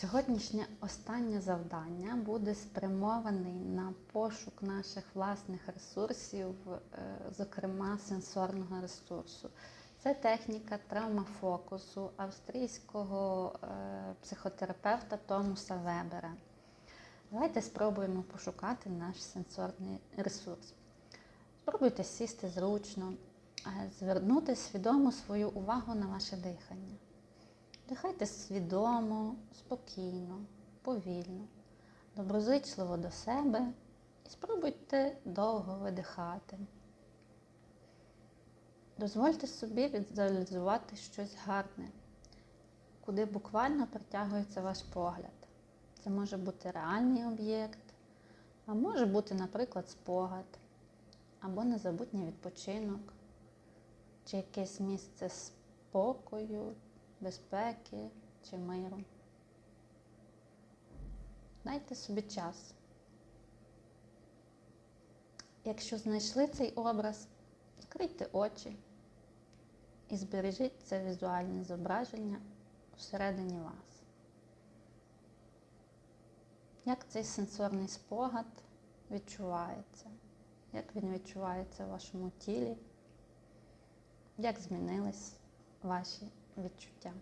Сьогоднішнє останнє завдання буде спрямований на пошук наших власних ресурсів, е, зокрема сенсорного ресурсу. Це техніка травмафокусу австрійського е, психотерапевта Томуса Вебера. Давайте спробуємо пошукати наш сенсорний ресурс. Спробуйте сісти зручно, е, звернути свідомо свою увагу на ваше дихання. Дихайте свідомо, спокійно, повільно, доброзичливо до себе і спробуйте довго видихати. Дозвольте собі візуалізувати щось гарне, куди буквально притягується ваш погляд. Це може бути реальний об'єкт, а може бути, наприклад, спогад, або незабутній відпочинок, чи якесь місце спокою, безпеки чи миру. Дайте собі час. Якщо знайшли цей образ, закрийте очі і збережіть це візуальне зображення всередині вас. Як цей сенсорний спогад відчувається? Як він відчувається в вашому тілі? Як змінились ваші 고추장